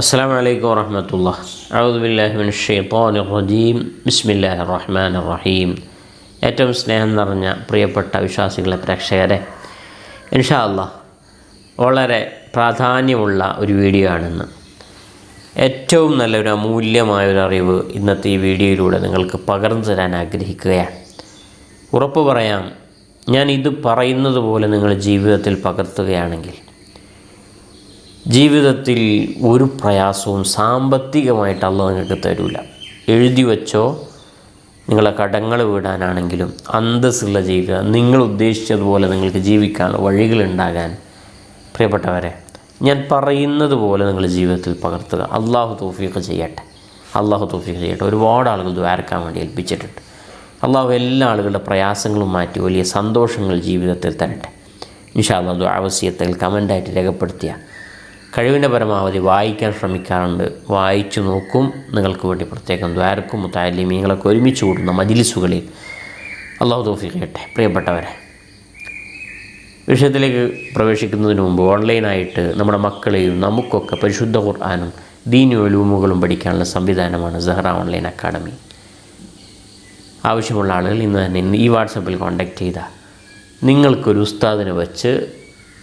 السلام عليكم ورحمة الله أعوذ بالله من الشيطان الرجيم بسم الله الرحمن الرحيم ഏറ്റവും സ്നേഹം നിറഞ്ഞ പ്രിയപ്പെട്ട വിശ്വാസികളെ പ്രേക്ഷകരെ ഇൻഷാ അല്ലാ വളരെ പ്രാധാന്യമുള്ള ഒരു വീഡിയോ ആണെന്ന് ഏറ്റവും നല്ലൊരു അമൂല്യമായ ഒരു അറിവ് ഇന്നത്തെ ഈ വീഡിയോയിലൂടെ നിങ്ങൾക്ക് പകർന്നു തരാൻ ആഗ്രഹിക്കുകയാണ് ഉറപ്പ് പറയാം ഞാൻ ഇത് പറയുന്നത് പോലെ നിങ്ങൾ ജീവിതത്തിൽ പകർത്തുകയാണെങ്കിൽ ജീവിതത്തിൽ ഒരു പ്രയാസവും സാമ്പത്തികമായിട്ട് അല്ല നിങ്ങൾക്ക് തരില്ല എഴുതി വെച്ചോ നിങ്ങളെ കടങ്ങൾ വീടാനാണെങ്കിലും അന്തസ്സുള്ള ജീവിതം നിങ്ങൾ ഉദ്ദേശിച്ചതുപോലെ നിങ്ങൾക്ക് ജീവിക്കാനുള്ള വഴികളുണ്ടാകാൻ പ്രിയപ്പെട്ടവരെ ഞാൻ പറയുന്നത് പോലെ നിങ്ങൾ ജീവിതത്തിൽ പകർത്തുക. അള്ളാഹു തോഫീഖ് ചെയ്യട്ടെ. അള്ളാഹു തോഫീഖ് ചെയ്യട്ടെ. ഒരുപാട് ആളുകൾ ദ്വാരക്കാൻ വേണ്ടി ഏൽപ്പിച്ചിട്ടുണ്ട്. അള്ളാഹു എല്ലാ ആളുകളുടെ പ്രയാസങ്ങളും മാറ്റി വലിയ സന്തോഷങ്ങൾ ജീവിതത്തിൽ തരട്ടെ. ഇൻഷാ അള്ളാഹു ആവശ്യത്തിൽ കമന്റായിട്ട് രേഖപ്പെടുത്തിയ കഴിവിന്റെ പരമാവധി വായിക്കാൻ ശ്രമിക്കാറുണ്ട്. വായിച്ചു നോക്കും. നിങ്ങൾക്ക് വേണ്ടി പ്രത്യേകം ദ്വാരക്കും മുത്താലിമീങ്ങളൊക്കെ ഒരുമിച്ച് കൂടുന്ന മജിലിസുകളിൽ. അള്ളാഹു തോഫീഖ് ചെയ്യട്ടെ. പ്രിയപ്പെട്ടവരെ വിഷയത്തിലേക്ക് പ്രവേശിക്കുന്നതിന് മുമ്പ് ഓൺലൈനായിട്ട് നമ്മുടെ മക്കളെയും നമുക്കൊക്കെ പരിശുദ്ധ ഖുർആാനും ദീനി പഠിക്കാനുള്ള സംവിധാനമാണ് സെഹ്റ ഓൺലൈൻ അക്കാഡമി. ആവശ്യമുള്ള ആളുകൾ ഇന്ന് തന്നെ ഈ വാട്സപ്പിൽ കോൺടാക്റ്റ് ചെയ്താൽ നിങ്ങൾക്കൊരു ഉസ്താദിനെ വെച്ച്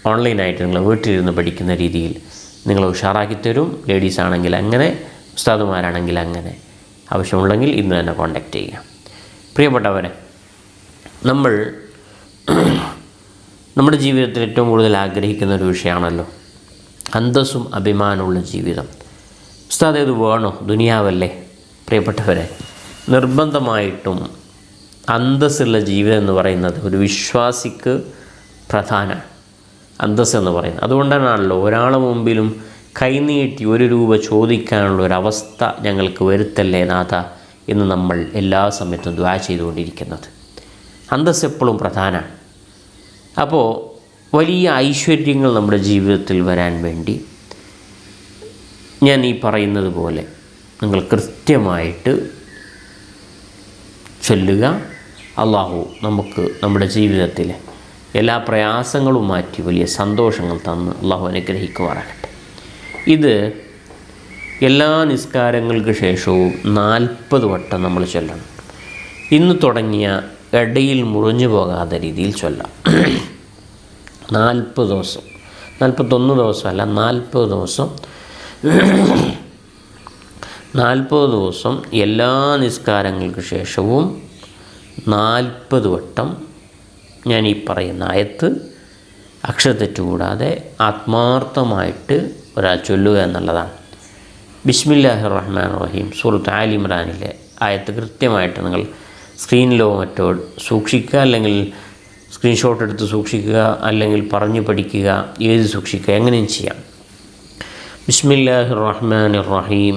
ഓൺലൈനായിട്ട് നിങ്ങൾ വീട്ടിലിരുന്ന് പഠിക്കുന്ന രീതിയിൽ നിങ്ങൾ ഉഷാറാക്കി തരും. ലേഡീസ് ആണെങ്കിൽ അങ്ങനെ ഉസ്താദുമാരാണെങ്കിൽ അങ്ങനെ. ആവശ്യമുണ്ടെങ്കിൽ ഇന്ന് തന്നെ കോൺടാക്റ്റ് ചെയ്യുക പ്രിയപ്പെട്ടവരെ നമ്മൾ നമ്മുടെ ജീവിതത്തിൽ ഏറ്റവും കൂടുതൽ ആഗ്രഹിക്കുന്ന ഒരു വിഷയമാണല്ലോ. അന്തസ്സും അഭിമാനമുള്ള ജീവിതം. ഉസ്താദ് ഇത് വേണോ? ദുനിയാവല്ലേ? പ്രിയപ്പെട്ടവരെ നിർബന്ധമായിട്ടും അന്തസ്സുള്ള ജീവിതം എന്ന് പറയുന്നത് ഒരു വിശ്വാസിക്ക് പ്രധാനമാണ്. അന്തസ് എന്ന് പറയുന്നത്. അതുകൊണ്ടാണല്ലോ ഒരാളെ മുമ്പിലും കൈനീട്ടി ഒരു രൂപ ചോദിക്കാനുള്ള ഒരവസ്ഥ ഞങ്ങൾക്ക് വരുത്തല്ലേ നാഥ എന്ന് നമ്മൾ എല്ലാ സമയത്തും ദ്വാ ചെയ്തുകൊണ്ടിരിക്കുന്നത്. അന്തസ് എപ്പോഴും പ്രധാനമാണ്. അപ്പോൾ വലിയ ഐശ്വര്യങ്ങൾ നമ്മുടെ ജീവിതത്തിൽ വരാൻ വേണ്ടി ഞാൻ ഈ പറയുന്നത് പോലെ നിങ്ങൾ കൃത്യമായിട്ട് ചൊല്ലുക. അള്ളാഹു നമുക്ക് നമ്മുടെ ജീവിതത്തിലെ എല്ലാ പ്രയാസങ്ങളും മാറ്റി വലിയ സന്തോഷങ്ങൾ തന്ന് അള്ളാഹു അനുഗ്രഹിക്കുമാറാകട്ടെ. ഇത് എല്ലാ നിസ്കാരങ്ങൾക്ക് ശേഷവും നാൽപ്പത് വട്ടം നമ്മൾ ചൊല്ലണം. ഇന്ന് തുടങ്ങിയ ഇടയിൽ മുറിഞ്ഞു പോകാത്ത രീതിയിൽ ചൊല്ലാം. നാൽപ്പത് ദിവസം. നാൽപ്പത്തൊന്ന് ദിവസമല്ല നാൽപ്പത് ദിവസം. നാൽപ്പത് ദിവസം എല്ലാ നിസ്കാരങ്ങൾക്ക് ശേഷവും നാൽപ്പത് വട്ടം ഞാൻ ഈ പറയുന്ന ആയത്ത് അക്ഷരത്തെറ്റ് കൂടാതെ ആത്മാർത്ഥമായിട്ട് ഒരാൾ ചൊല്ലുക എന്നുള്ളതാണ്. ബിസ്മില്ലാഹി റഹ്മാൻ റഹീം സൂറത്ത് ആലിമ്രാനിലെ ആയത്ത് കൃത്യമായിട്ട് നിങ്ങൾ സ്ക്രീനിലോ മറ്റോ സൂക്ഷിക്കുക അല്ലെങ്കിൽ സ്ക്രീൻഷോട്ട് എടുത്ത് സൂക്ഷിക്കുക അല്ലെങ്കിൽ പറഞ്ഞു പഠിക്കുക എഴുതി സൂക്ഷിക്കുക എങ്ങനെയും ചെയ്യാം. ബിസ്മില്ലാഹി റഹ്മാൻ റഹീം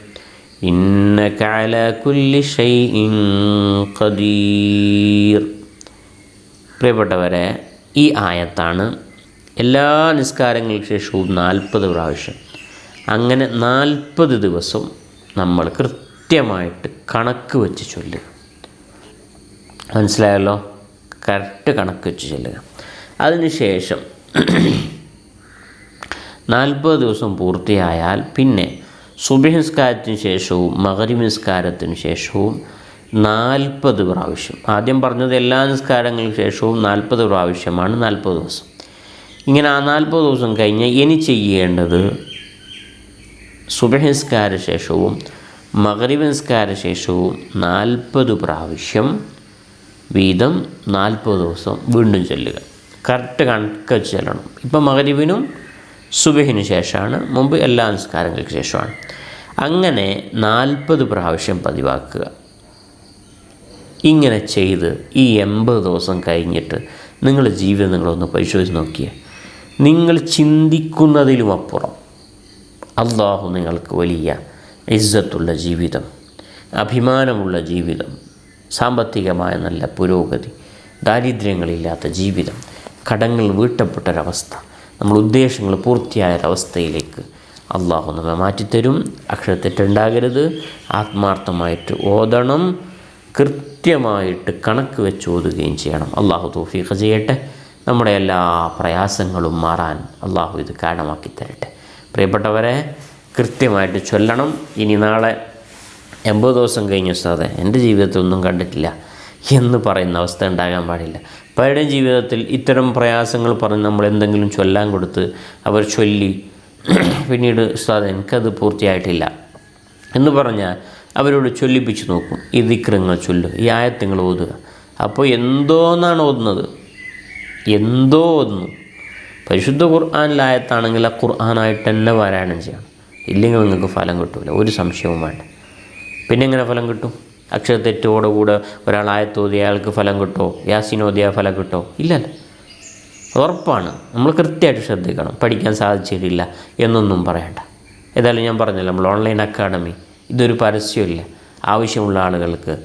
إنك على كل شيء قدير പ്രിയപ്പെട്ടവരെ ഈ ആയത്താണ് എല്ലാ നിസ്കാരങ്ങൾക്ക് ശേഷവും നാൽപ്പത് പ്രാവശ്യം അങ്ങനെ നാൽപ്പത് ദിവസം നമ്മൾ കൃത്യമായിട്ട് കണക്ക് വെച്ച് ചൊല്ലുക മനസ്സിലായല്ലോ കറക്റ്റ് കണക്ക് വെച്ച് ചൊല്ലുക അതിനുശേഷം നാൽപ്പത് ദിവസം പൂർത്തിയായാൽ പിന്നെ സുബഹിസ്കാരത്തിന് ശേഷവും മകരി നിസ്കാരത്തിന് ശേഷവും നാൽപ്പത് പ്രാവശ്യം. ആദ്യം പറഞ്ഞത് എല്ലാ നിസ്കാരങ്ങൾക്ക് ശേഷവും നാൽപ്പത് പ്രാവശ്യമാണ് നാൽപ്പത് ദിവസം. ഇങ്ങനെ ആ നാൽപ്പത് ദിവസം കഴിഞ്ഞ് ഇനി ചെയ്യേണ്ടത് സുബഹിസ്കാര ശേഷവും മകരീബ് നിസ്കാര ശേഷവും നാൽപ്പത് പ്രാവശ്യം വീതം നാൽപ്പത് ദിവസം വീണ്ടും ചെല്ലുക. കറക്റ്റ് കണക്ക് ചെല്ലണം. ഇപ്പം മകരീബിനും സുബഹിന് ശേഷമാണ് മുമ്പ് എല്ലാ നിസ്കാരങ്ങൾക്ക് ശേഷമാണ്. അങ്ങനെ നാൽപ്പത് പ്രാവശ്യം പതിവാക്കുക. ഇങ്ങനെ ചെയ്ത് ഈ എൺപത് ദിവസം കഴിഞ്ഞിട്ട് നിങ്ങളുടെ ജീവിതം നിങ്ങളൊന്ന് പരിശോധിച്ച് നോക്കിയേ. നിങ്ങൾ ചിന്തിക്കുന്നതിലും അപ്പുറം. അള്ളാഹു നിങ്ങൾക്ക് വലിയ ഇസ്സത്തുള്ള ജീവിതം അഭിമാനമുള്ള ജീവിതം സാമ്പത്തികമായ നല്ല പുരോഗതി ദാരിദ്ര്യങ്ങളില്ലാത്ത ജീവിതം കടങ്ങൾ വീട്ടപ്പെട്ടൊരവസ്ഥ നമ്മൾ ഉദ്ദേശങ്ങൾ പൂർത്തിയായ ഒരവസ്ഥയിലേക്ക് അള്ളാഹു നമ്മെ മാറ്റിത്തരും. അക്ഷരത്തെറ്റുണ്ടാകരുത്. ആത്മാർത്ഥമായിട്ട് ഓതണം. കൃത്യമായിട്ട് കണക്ക് വെച്ച് ഓതുകയും ചെയ്യണം. അള്ളാഹു തോഫീഖ ചെയ്യട്ടെ. നമ്മുടെ എല്ലാ പ്രയാസങ്ങളും മാറാൻ അള്ളാഹു ഇത് കാരണമാക്കി തരട്ടെ. പ്രിയപ്പെട്ടവരെ കൃത്യമായിട്ട് ചൊല്ലണം. ഇനി നാളെ എൺപത് ദിവസം കഴിഞ്ഞു സാറേ എന്റെ ജീവിതത്തിൽ ഒന്നും കണ്ടിട്ടില്ല എന്ന് പറയുന്ന അവസ്ഥ ഉണ്ടാകാൻ പാടില്ല. പലരുടെയും ജീവിതത്തിൽ ഇത്തരം പ്രയാസങ്ങൾ പറഞ്ഞ് നമ്മൾ എന്തെങ്കിലും ചൊല്ലാൻ കൊടുത്ത് അവർ ചൊല്ലി പിന്നീട് ഉസ്താദ് എനിക്കത് പൂർത്തിയായിട്ടില്ല എന്ന് പറഞ്ഞാൽ അവരോട് ചൊല്ലിപ്പിച്ച് നോക്കും. ഈ ദിക്രങ്ങൾ ചൊല്ലുക ഈ ആയത്തങ്ങൾ ഓതുക. അപ്പോൾ എന്തോന്നാണ് ഓതുന്നത്? എന്തോ ഓതുന്നു. പരിശുദ്ധ ഖുർആാനിലായത്താണെങ്കിൽ ആ ഖുർആാനായിട്ട് തന്നെ പാരായണം ചെയ്യണം. ഇല്ലെങ്കിൽ നിങ്ങൾക്ക് ഫലം കിട്ടില്ല ഒരു സംശയവും വേണ്ട. പിന്നെ എങ്ങനെ ഫലം കിട്ടും? അക്ഷരത്തെറ്റോടുകൂടെ ഒരാൾ ആയത്തോതി അയാൾക്ക് ഫലം കിട്ടോ? യാസിനോദിയ ഫലം കിട്ടോ? ഇല്ലല്ലോ. ഉറപ്പാണ്. നമ്മൾ കൃത്യമായിട്ട് ശ്രദ്ധിക്കണം. പഠിക്കാൻ സാധിച്ചിട്ടില്ല എന്നൊന്നും പറയണ്ട. ഏതായാലും ഞാൻ പറഞ്ഞല്ലോ നമ്മൾ ഓൺലൈൻ അക്കാഡമി ഇതൊരു പരസ്യമില്ല. ആവശ്യമുള്ള ആളുകൾക്ക്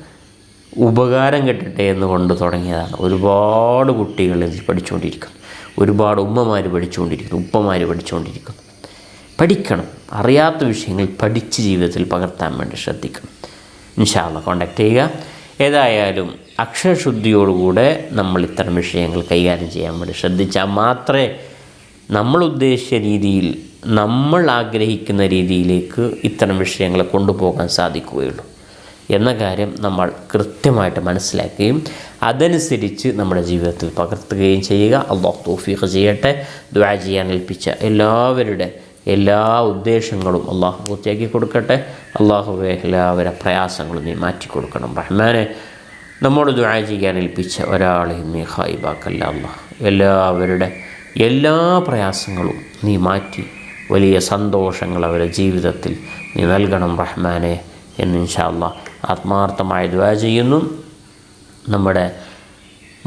ഉപകാരം കിട്ടട്ടെ എന്ന് കൊണ്ട് തുടങ്ങിയതാണ്. ഒരുപാട് കുട്ടികൾ ഇതിൽ പഠിച്ചുകൊണ്ടിരിക്കുന്നു ഒരുപാട് ഉമ്മമാർ പഠിച്ചുകൊണ്ടിരിക്കുന്നു ഉപ്പമാർ പഠിച്ചുകൊണ്ടിരിക്കുന്നു. പഠിക്കണം. അറിയാത്ത വിഷയങ്ങൾ പഠിച്ച് ജീവിതത്തിൽ പകർത്താൻ വേണ്ടി ശ്രദ്ധിക്കണം. ഇൻഷാല്ല കോണ്ടാക്ട് ചെയ്യുക. ഏതായാലും അക്ഷരശുദ്ധിയോടുകൂടെ നമ്മൾ ഇത്തരം വിഷയങ്ങൾ കൈകാര്യം ചെയ്യാൻ വേണ്ടി ശ്രദ്ധിച്ചാൽ മാത്രമേ നമ്മൾ ഉദ്ദേശിച്ച രീതിയിൽ നമ്മൾ ആഗ്രഹിക്കുന്ന രീതിയിലേക്ക് ഇത്തരം വിഷയങ്ങളെ കൊണ്ടുപോകാൻ സാധിക്കുകയുള്ളൂ. എന്ന കാര്യം നമ്മൾ കൃത്യമായിട്ട് മനസ്സിലാക്കുകയും അതനുസരിച്ച് നമ്മുടെ ജീവിതത്തിൽ പകർത്തുകയും ചെയ്യുക. അള്ളാഹ് തോഫീഖ് ചെയ്യട്ടെ. ദ്വാ ചെയ്യാൻ ഏൽപ്പിച്ച എല്ലാവരുടെ എല്ലാ ഉദ്ദേശങ്ങളും അള്ളാഹു പൂർത്തിയാക്കി കൊടുക്കട്ടെ. അള്ളാഹുവെ എല്ലാവരുടെ പ്രയാസങ്ങളും നീ മാറ്റി കൊടുക്കണം റഹ്മാനെ നമ്മോട് ദുആ ചെയ്യാൻ ഏൽപ്പിച്ച ഒരാളെയും നീ ഹായിബാക്കല്ല അള്ളാഹ് എല്ലാവരുടെ എല്ലാ പ്രയാസങ്ങളും നീ മാറ്റി. വലിയ സന്തോഷങ്ങൾ അവരുടെ ജീവിതത്തിൽ നീ നൽകണം റഹ്മാനെ എന്ന് ഇൻഷാല്ല ആത്മാർത്ഥമായി ദ്വാ ചെയ്യുന്നു. നമ്മുടെ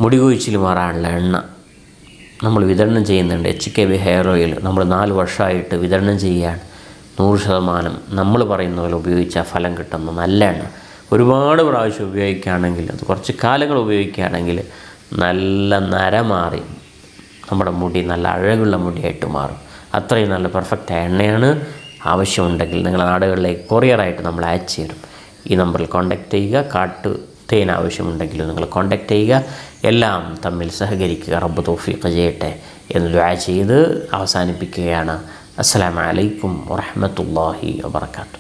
മുടി കൊഴിച്ചിൽ മാറാനുള്ള എണ്ണ നമ്മൾ വിതരണം ചെയ്യുന്നുണ്ട് H K V hair oil നമ്മൾ നാല് വർഷമായിട്ട് വിതരണം ചെയ്യുകയാണ്. നൂറ് ശതമാനം. നമ്മൾ പറയുന്ന പോലെ ഉപയോഗിച്ചാൽ ഫലം കിട്ടുന്ന നല്ല എണ്ണ. ഒരുപാട് പ്രാവശ്യം ഉപയോഗിക്കുകയാണെങ്കിൽ അത് കുറച്ച് കാലങ്ങൾ ഉപയോഗിക്കുകയാണെങ്കിൽ നല്ല നര മാറി നമ്മുടെ മുടി നല്ല അഴകുള്ള മുടിയായിട്ട് മാറും. അത്രയും നല്ല പെർഫെക്റ്റ് എണ്ണയാണ്. ആവശ്യമുണ്ടെങ്കിൽ നിങ്ങളുടെ നാടുകളിലേക്ക് കൊറിയറായിട്ട് നമ്മൾ അയച്ചു തരും ഈ നമ്പറിൽ കോൺടാക്റ്റ് ചെയ്യുക. കാട്ടു തേൻ ആവശ്യമുണ്ടെങ്കിൽ നിങ്ങൾ കോൺടാക്റ്റ് ചെയ്യുക. എല്ലാം തമ്മിൽ സഹകരിക്കുക. റബ്ബ് തോഫീഖ് ചെയ്യട്ടെ എന്ന് ദുആ ചെയ്ത് അവസാനിപ്പിക്കുകയാണ്. അസ്സാം വലൈക്കും വറഹ്മത്തുള്ളാഹി വബർക്കാത്തു